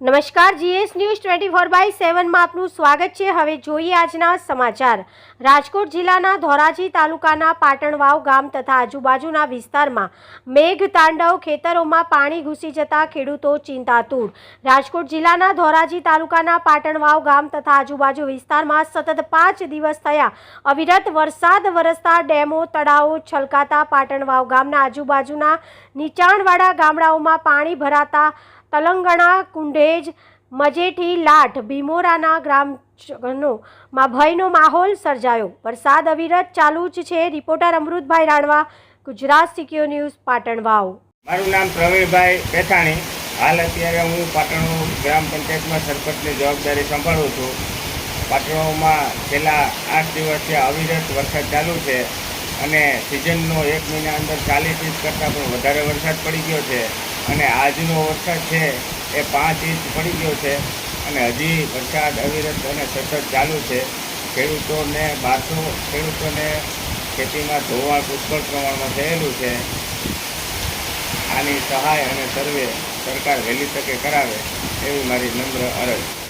નમસ્કાર, GS news twenty four by સેવનમાં આપનું સ્વાગત છે. હવે જોઈએ આજના સમાચાર. રાજકોટ જિલ્લાના ધોરાજી તાલુકાના પાટણવાવ ગામ તથા આજુબાજુના વિસ્તારમાં મેઘ તાંડવ ખેતરોમાં પાણી ઘૂસી જતા ખેડૂતો ચિંતાતુર. રાજકોટ જિલ્લાના ધોરાજી તાલુકાના પાટણવાવ ગામ તથા આજુબાજુ વિસ્તારમાં સતત પાંચ દિવસ થયા અવિરત વરસાદ વરસતા ડેમો, તળાવો છલકાતા પાટણવાવ ગામના આજુબાજુના નીચાણવાળા ગામડાઓમાં પાણી ભરાતા તલંગણા, કુંડેજ, મજેઠી લાઠ ભીમોરાના ગ્રામજનોમાં ભયનો માહોલ સર્જાયો. વરસાદ અવિરત ચાલુ જ છે. રિપોર્ટર અમૃતભાઈ રાણવા, ગુજરાત સિક્યો ન્યૂઝ, પાટણ વાવ. મારું નામ પ્રવીણભાઈ પેથાણી. હાલ અત્યારે હું પાટણ ગ્રામ પંચાયતમાં સરપંચની જવાબદારી સંભાળું છું. પાટણોમાં છેલ્લા આઠ દિવસથી અવિરત વરસાદ ચાલુ છે અને સિઝનનો એક મહિના અંદર ચાલીસ ઇંચ કરતાં પણ વધારે વરસાદ પડી ગયો છે. અને આજનો વરસાદ છે એ પાંચ ઇંચ પડી ગયો છે અને હજી વરસાદ અવિરત અને સતત ચાલુ છે. ખેડૂતોને બારસો, ખેડૂતોને ખેતીમાં ધોવાણ પુષ્કળ પ્રમાણમાં થયેલું છે. આની સહાય અને સર્વે સરકાર વહેલી તકે કરાવે એવી મારી નમ્ર અરજ.